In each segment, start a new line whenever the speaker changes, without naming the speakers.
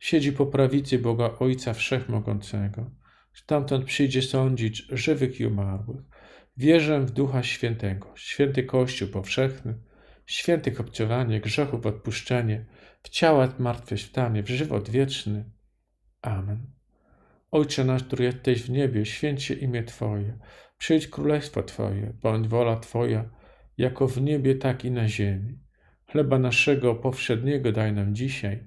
siedzi po prawicy Boga Ojca Wszechmogącego. Stamtąd przyjdzie sądzić żywych i umarłych. Wierzę w Ducha Świętego, święty Kościół powszechny, świętych obcowanie, grzechów odpuszczenie, w ciała zmartwychwstanie, w żywot wieczny. Amen. Ojcze nasz, który jesteś w niebie, święć się imię Twoje, przyjdź królestwo Twoje, bądź wola Twoja, jako w niebie, tak i na ziemi. Chleba naszego powszedniego daj nam dzisiaj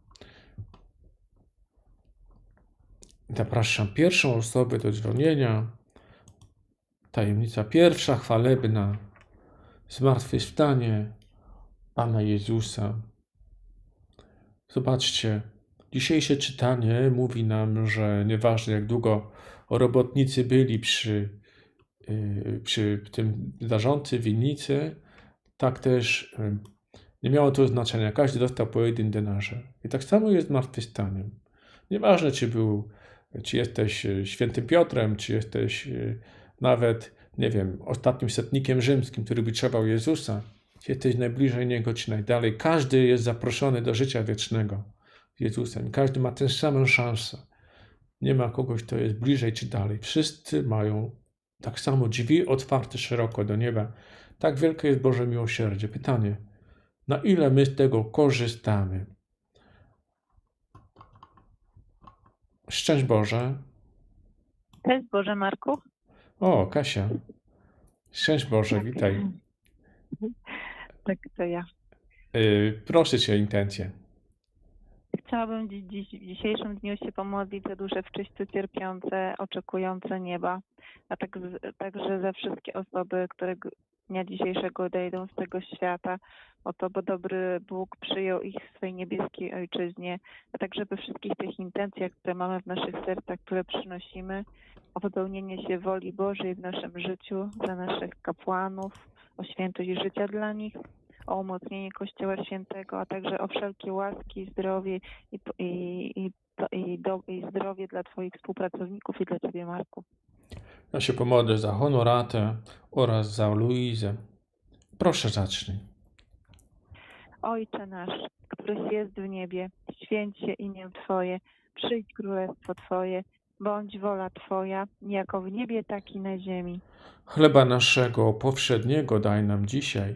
Zapraszam pierwszą osobę do dzwonienia. Tajemnica pierwsza, chwalebna, zmartwychwstanie Pana Jezusa. Zobaczcie, dzisiejsze czytanie mówi nam, że nieważne jak długo robotnicy byli przy, yy, przy tym zarządcy winnicy, tak też yy, nie miało to znaczenia. Każdy dostał po jednym denarze. I tak samo jest z zmartwychwstaniem. Nieważne, czy był czy jesteś e, świętym Piotrem, czy jesteś e, nawet, nie wiem, ostatnim setnikiem rzymskim, który biczrował Jezusa, czy jesteś najbliżej Niego, czy najdalej. Każdy jest zaproszony do życia wiecznego z Jezusem. Każdy ma tę samą szansę. Nie ma kogoś, kto jest bliżej czy dalej. Wszyscy mają tak samo drzwi otwarte szeroko do nieba. Tak wielkie jest Boże miłosierdzie. Pytanie, na ile my z tego korzystamy? Szczęść Boże.
Cześć Boże Marku.
O, Kasia. Szczęść Boże,
Tak.
witaj.
Tak, to ja.
Yy, proszę Cię o intencję.
Chciałabym dziś, w dzisiejszym dniu się pomodlić za dusze w cierpiące, oczekujące nieba, a tak, także za wszystkie osoby, które dnia dzisiejszego odejdą z tego świata, o to, bo dobry Bóg przyjął ich w swojej niebieskiej ojczyźnie, a także we wszystkich tych intencjach, które mamy w naszych sercach, które przynosimy, o wypełnienie się woli Bożej w naszym życiu, za naszych kapłanów, o świętość życia dla nich, o umocnienie Kościoła Świętego, a także o wszelkie łaski, zdrowie i, i, i, i, do, i zdrowie dla Twoich współpracowników i dla Ciebie, Marku.
Ja się pomodlę za Honoratę oraz za Luizę. Proszę zacznij.
Ojcze nasz, któryś jest w niebie, święć się imię Twoje, przyjdź królestwo Twoje, bądź wola Twoja, jako w niebie, tak i na ziemi.
Chleba naszego powszedniego daj nam dzisiaj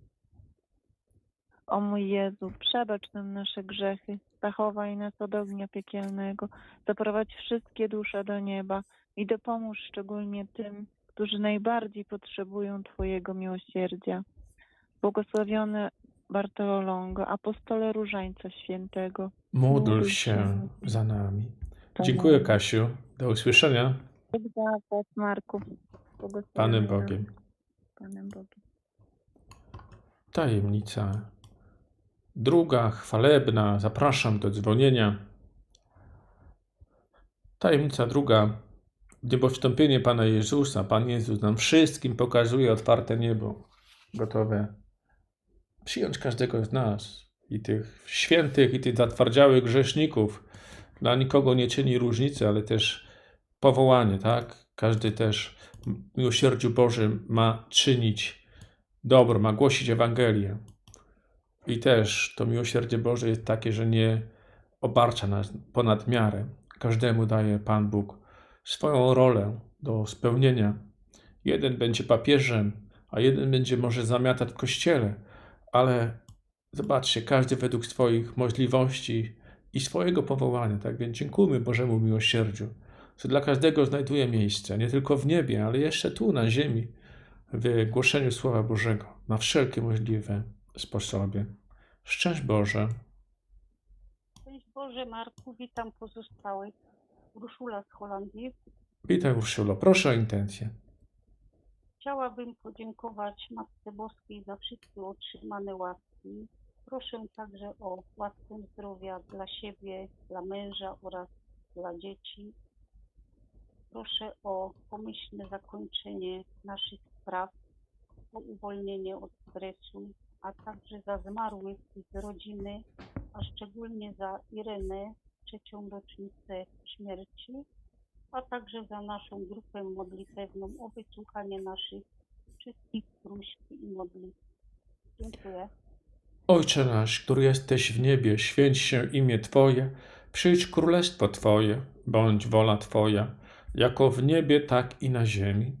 O mój Jezu, przebacz nam nasze grzechy, zachowaj nas od ognia piekielnego, zaprowadź wszystkie dusze do nieba i dopomóż szczególnie tym, którzy najbardziej potrzebują Twojego miłosierdzia. Błogosławiony Bartolongo, apostole Różańca Świętego.
Módl się za nami. Dziękuję, Kasiu. Do usłyszenia.
Bóg Marku.
Panem Bogiem.
Panem Bogiem.
Tajemnica druga, chwalebna. Zapraszam do dzwonienia. Tajemnica druga. Niebowstąpienie Pana Jezusa. Pan Jezus nam wszystkim pokazuje otwarte niebo, gotowe przyjąć każdego z nas i tych świętych, i tych zatwardziałych grzeszników. Dla nikogo nie czyni różnicy, ale też powołanie, tak? Każdy też w miłosierdziu Bożym ma czynić dobro, ma głosić Ewangelię. I też to miłosierdzie Boże jest takie, że nie obarcza nas ponad miarę. Każdemu daje Pan Bóg swoją rolę do spełnienia. Jeden będzie papieżem, a jeden będzie może zamiatać w kościele, ale zobaczcie, każdy według swoich możliwości i swojego powołania. Tak więc dziękujmy Bożemu miłosierdziu, że dla każdego znajduje miejsce, nie tylko w niebie, ale jeszcze tu na ziemi, w głoszeniu Słowa Bożego, na wszelkie możliwe sposoby. Szczęść Boże.
Szczęść Boże Marku, witam pozostałych. Urszula z Holandii.
Witaj Urszulo, proszę o intencję.
Chciałabym podziękować Matce Boskiej za wszystkie otrzymane łaski Proszę także o łaskę zdrowia dla siebie, dla męża oraz dla dzieci. Proszę o pomyślne zakończenie naszych spraw, o uwolnienie od stresu, a także za zmarłych z rodziny, a szczególnie za Irenę, trzecią rocznicę śmierci, a także za naszą grupę modlitewną o wysłuchanie naszych wszystkich próśb i modlitw. Dziękuję.
Ojcze nasz, który jesteś w niebie, święć się imię Twoje, przyjdź królestwo Twoje, bądź wola Twoja, jako w niebie, tak i na ziemi.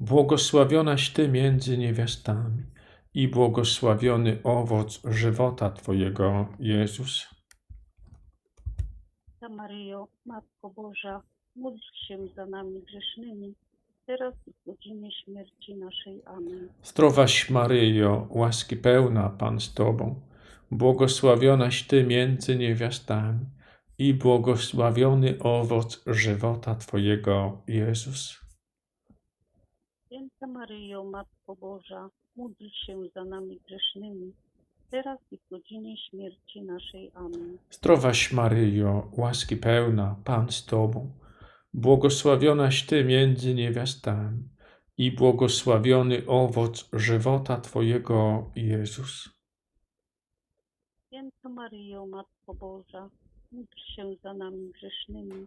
błogosławionaś Ty między niewiastami i błogosławiony owoc żywota Twojego, Jezus.
Maryjo, Matko Boża, módl się za nami grzesznymi, teraz i w godzinie śmierci naszej. Amen.
Zdrowaś Maryjo, łaski pełna, Pan z Tobą, błogosławionaś Ty między niewiastami i błogosławiony owoc żywota Twojego, Jezus.
Święta Maryjo, Matko Boża, módl się za nami grzesznymi, teraz i w godzinie śmierci naszej. Amen.
Zdrowaś Maryjo, łaski pełna, Pan z Tobą, błogosławionaś Ty między niewiastami i błogosławiony owoc żywota Twojego, Jezus.
Święta Maryjo, Matko Boża, módl się za nami grzesznymi,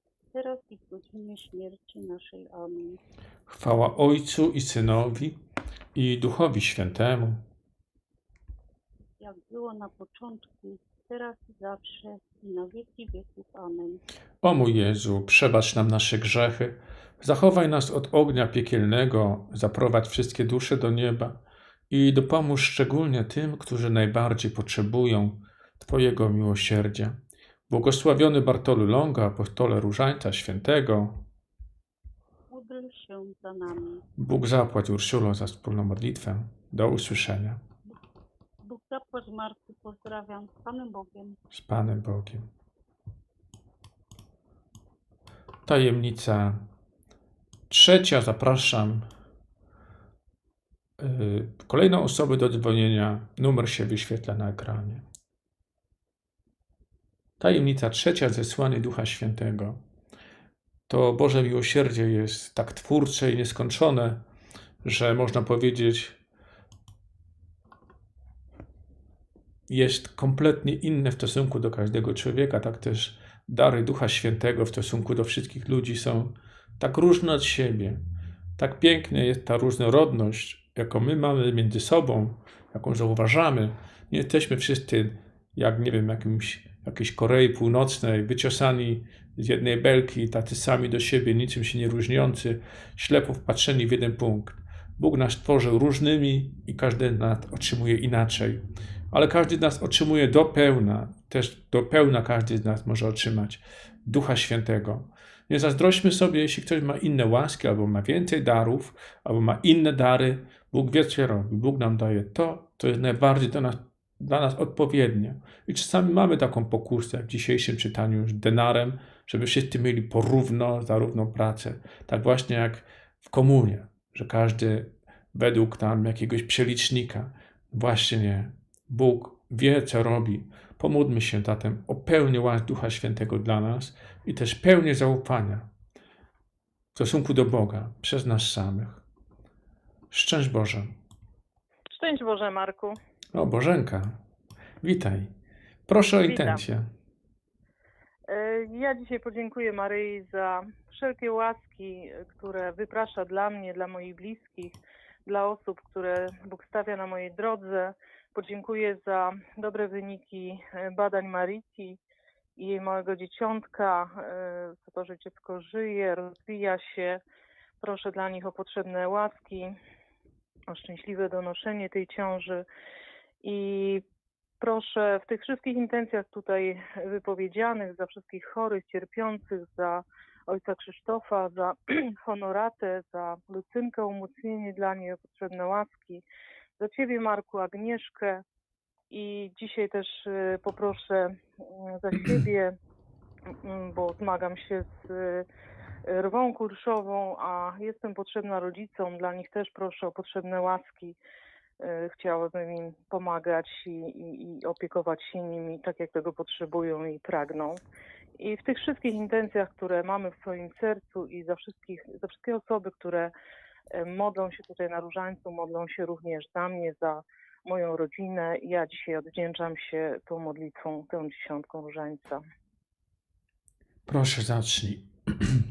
teraz i w godzinie śmierci naszej. Amen.
Chwała Ojcu i Synowi i Duchowi Świętemu.
Jak było na początku, teraz i zawsze i na wieki wieków. Amen.
O mój Jezu, przebacz nam nasze grzechy, zachowaj nas od ognia piekielnego, zaprowadź wszystkie dusze do nieba i dopomóż szczególnie tym, którzy najbardziej potrzebują Twojego miłosierdzia. Błogosławiony Bartolu Longa, apostole Różańca Świętego,
Módl się za nami.
Bóg zapłać Urszulo za wspólną modlitwę. Do usłyszenia
Bóg zapłać Marku, pozdrawiam z Panem Bogiem.
z Panem Bogiem. Tajemnica trzecia. Zapraszam yy, kolejną osobę do dzwonienia. Numer się wyświetla na ekranie. Tajemnica trzecia. Zesłanie Ducha Świętego. To Boże miłosierdzie jest tak twórcze i nieskończone, że można powiedzieć, jest kompletnie inne w stosunku do każdego człowieka. Tak też dary Ducha Świętego w stosunku do wszystkich ludzi są tak różne od siebie. Tak pięknie jest ta różnorodność, jaką my mamy między sobą, jaką zauważamy. Nie jesteśmy wszyscy, jak nie wiem, jakimś, jakiejś Korei Północnej, wyciosani z jednej belki, tacy sami do siebie, niczym się nie różniący, ślepo wpatrzeni w jeden punkt. Bóg nas stworzył różnymi i każdy nas otrzymuje inaczej ale każdy z nas otrzymuje do pełna, też do pełna każdy z nas może otrzymać Ducha Świętego. Nie zazdrośćmy sobie, jeśli ktoś ma inne łaski, albo ma więcej darów, albo ma inne dary. Bóg wie, co robi. Bóg nam daje to, co jest najbardziej dla nas, dla nas odpowiednie. I czasami mamy taką pokusę, w dzisiejszym czytaniu już denarem, żeby wszyscy mieli porówno za równą pracę. Tak właśnie jak w komunie, że każdy według tam jakiegoś przelicznika. Właśnie nie. Bóg wie, co robi. Pomódlmy się zatem o pełnię łask Ducha Świętego dla nas i też pełnię zaufania w stosunku do Boga przez nas samych. Szczęść Boże.
Szczęść Boże, Marku.
O, Bożenka, witaj. Proszę o
Witam.
intencję.
E, Ja dzisiaj podziękuję Maryi za wszelkie łaski, które wyprasza dla mnie, dla moich bliskich, dla osób, które Bóg stawia na mojej drodze. Podziękuję za dobre wyniki e, badań Mariki i jej małego dzieciątka, e, za to, że dziecko żyje, rozwija się. Proszę dla nich o potrzebne łaski, o szczęśliwe donoszenie tej ciąży i proszę w tych wszystkich intencjach tutaj wypowiedzianych, za wszystkich chorych, cierpiących, za ojca Krzysztofa, za honoratę, za Lucynkę, umocnienie dla niej, potrzebne łaski, za Ciebie Marku, Agnieszkę i dzisiaj też y, poproszę y, za Ciebie, mm, bo zmagam się z y, rwą kurszową, a jestem potrzebna rodzicom, dla nich też proszę o potrzebne łaski. Y, Chciałabym im pomagać i, i, i opiekować się nimi tak, jak tego potrzebują i pragną. I w tych wszystkich intencjach, które mamy w swoim sercu i za, wszystkich, za wszystkie osoby, które e, modlą się tutaj na różańcu, modlą się również za mnie, za moją rodzinę. Ja dzisiaj odwdzięczam się tą modlitwą, tą dziesiątką różańca.
Proszę zacznij.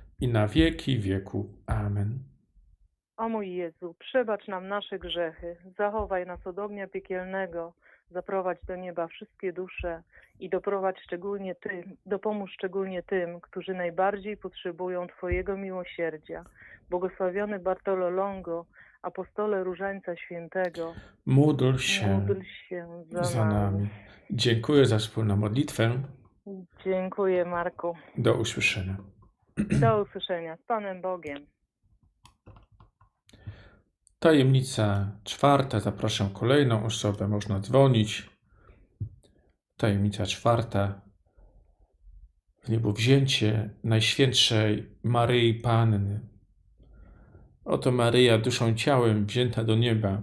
i na wieki wieku. Amen.
O mój Jezu, przebacz nam nasze grzechy, zachowaj nas od ognia piekielnego, zaprowadź do nieba wszystkie dusze i doprowadź szczególnie tym, dopomóż szczególnie tym, którzy najbardziej potrzebują Twojego miłosierdzia. Błogosławiony Bartolo Longo, apostole Różańca Świętego,
Módl się
módl się za,
za
nami.
nami. Dziękuję za wspólną modlitwę.
Dziękuję Marku.
Do usłyszenia.
Do usłyszenia. Z Panem Bogiem.
Tajemnica czwarta. Zapraszam kolejną osobę. Można dzwonić. Tajemnica czwarta. W niebo wzięcie Najświętszej Maryi Panny. Oto Maryja duszą ciałem wzięta do nieba.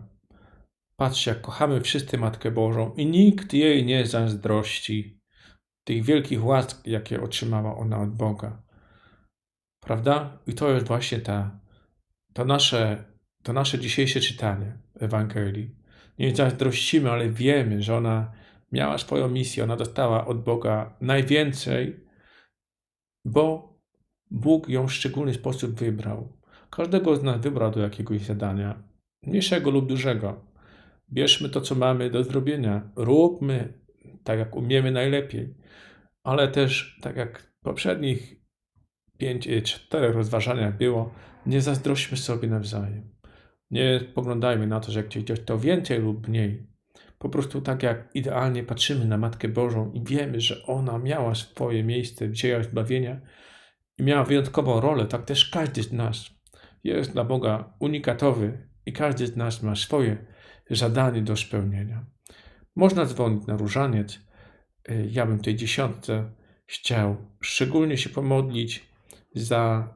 Patrzcie, jak kochamy wszyscy Matkę Bożą i nikt jej nie zazdrości tych wielkich łask, jakie otrzymała ona od Boga. Prawda? I to jest właśnie ta, to nasze, to nasze dzisiejsze czytanie Ewangelii. Nie zazdrościmy, ale wiemy, że ona miała swoją misję, ona dostała od Boga najwięcej, bo Bóg ją w szczególny sposób wybrał. Każdego z nas wybrał do jakiegoś zadania, mniejszego lub dużego. Bierzmy to, co mamy do zrobienia, róbmy tak, jak umiemy najlepiej, ale też, tak jak w poprzednich pięć, e, czterech rozważaniach było, nie zazdrośćmy sobie nawzajem. Nie spoglądajmy na to, że jak ktoś to więcej lub mniej. Po prostu tak jak idealnie patrzymy na Matkę Bożą i wiemy, że ona miała swoje miejsce w dziejach zbawienia i miała wyjątkową rolę, tak też każdy z nas jest dla Boga unikatowy i każdy z nas ma swoje zadanie do spełnienia. Można dzwonić na różaniec. Y, Ja bym tej dziesiątce chciał szczególnie się pomodlić za